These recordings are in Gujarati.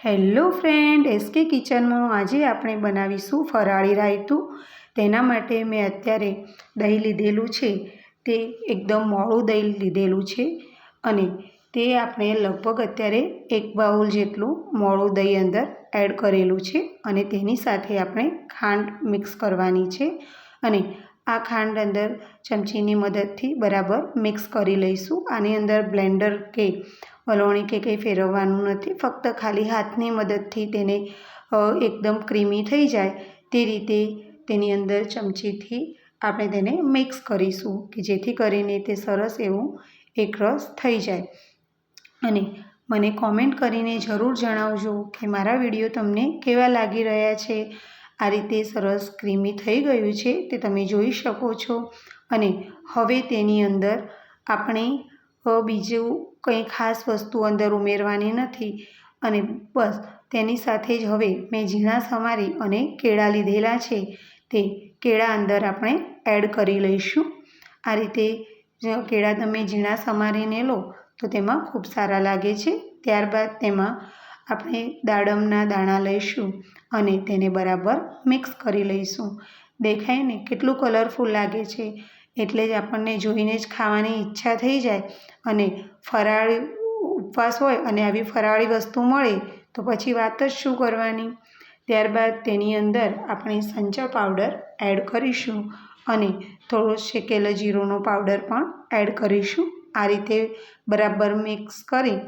હેલો ફ્રેન્ડ, એસકે કિચનમાં આજે આપણે બનાવીશું ફરાળી રાયતું. તેના માટે મેં અત્યારે દહીં લીધેલું છે. તે એકદમ મોળું દહીં લીધેલું છે અને તે આપણે લગભગ અત્યારે એક બાઉલ જેટલું મોળું દહીં અંદર એડ કરેલું છે અને તેની સાથે આપણે ખાંડ મિક્સ કરવાની છે અને આ ખાંડ અંદર ચમચીની મદદથી બરાબર મિક્સ કરી લઈશું. આની અંદર બ્લેન્ડર કે વલોણી કે કંઈ ફેરવવાનું નથી, ફક્ત ખાલી હાથની મદદથી તેને એકદમ ક્રીમી થઈ જાય તે રીતે તેની અંદર ચમચીથી આપણે તેને મિક્સ કરીશું કે જેથી કરીને તે સરસ એવું એકરસ થઈ જાય. અને મને કોમેન્ટ કરીને જરૂર જણાવજો કે મારા વીડિયો તમને કેવા લાગી રહ્યા છે, આ રીતે સરસ ક્રીમી થઈ ગયું છે તે તમે જોઈ શકો છો. અને હવે તેની અંદર આપણે બીજું કંઈ ખાસ વસ્તુ અંદર ઉમેરવાની નથી. અને બસ, તેની સાથે જ હવે મેં ઝીણા સમારી અને કેળા લીધેલા છે. તે કેળા અંદર આપણે એડ કરી લઈશું. આ રીતે કેળા તમે ઝીણા સમારીને લો, તો તેમાં ખૂબ સારા લાગે છે. ત્યારબાદ તેમાં આપણે દાડમના દાણા લઈશું અને તેને બરાબર મિક્સ કરી લઈશું. દેખાય ને, કેટલું કલરફુલ લાગે છે. એટલે જ આપણને જોઈને જ ખાવાની ઈચ્છા થઈ જાય અને ફરાળી ઉપવાસ હોય અને આવી ફરાળી વસ્તુ મળે તો પછી વાત જ શું કરવાની? ત્યારબાદ તેની અંદર આપણે સંચા પાવડર એડ કરીશું અને થોડો શેકેલો જીરોનો પાવડર પણ એડ કરીશું. આ રીતે બરાબર મિક્સ કરી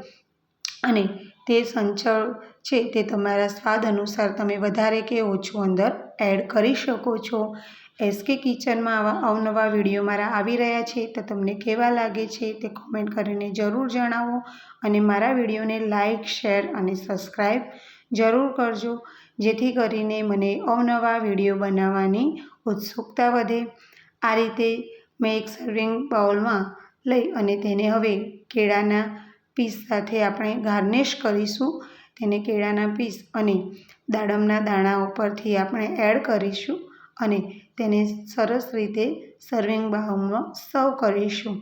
અને તે સંચળ છે તે તમારા સ્વાદ અનુસાર તમે વધારે કે ઓછું અંદર એડ કરી શકો છો. એસકે કિચનમાં આવા અવનવા વીડિયો મારા આવી રહ્યા છે તો તમને કેવા લાગે છે તે કોમેન્ટ કરીને જરૂર જણાવો અને મારા વિડીયોને લાઇક શેર અને સબસ્ક્રાઈબ જરૂર કરજો. જેથી કરીને મને અવનવા વીડિયો બનાવવાની ઉત્સુકતા વધે. આ રીતે મેં એક સર્વિંગ બાઉલમાં લઈ અને તેને હવે કેળાના પીસ સાથે આપણે ગાર્નિશ કરીશું. તેને કેળાના પીસ અને દાડમના દાણા ઉપરથી આપણે એડ કરીશું અને તેને સરસ રીતે સર્વિંગ બાઉલમાં સર્વ કરીશું.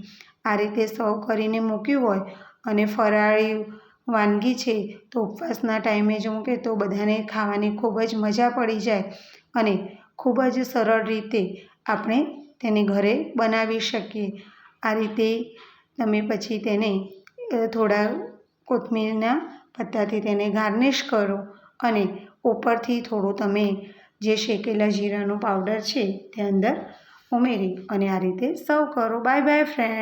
આ રીતે સર્વ કરીને મૂક્યું હોય અને ફરાળી વાનગી છે તો ઉપવાસના ટાઈમે જો મૂકે તો બધાને ખાવાની ખૂબ જ મજા પડી જાય અને ખૂબ જ સરળ રીતે આપણે તેને ઘરે બનાવી શકીએ. આ રીતે તમે પછી તેને થોડા કોથમીરના પત્તાથી તેને ગાર્નિશ કરો અને ઉપરથી થોડું તમે જે શેકેલા જીરાનો પાવડર છે તે અંદર ઉમેરી અને આ રીતે સર્વ કરો. Bye bye friend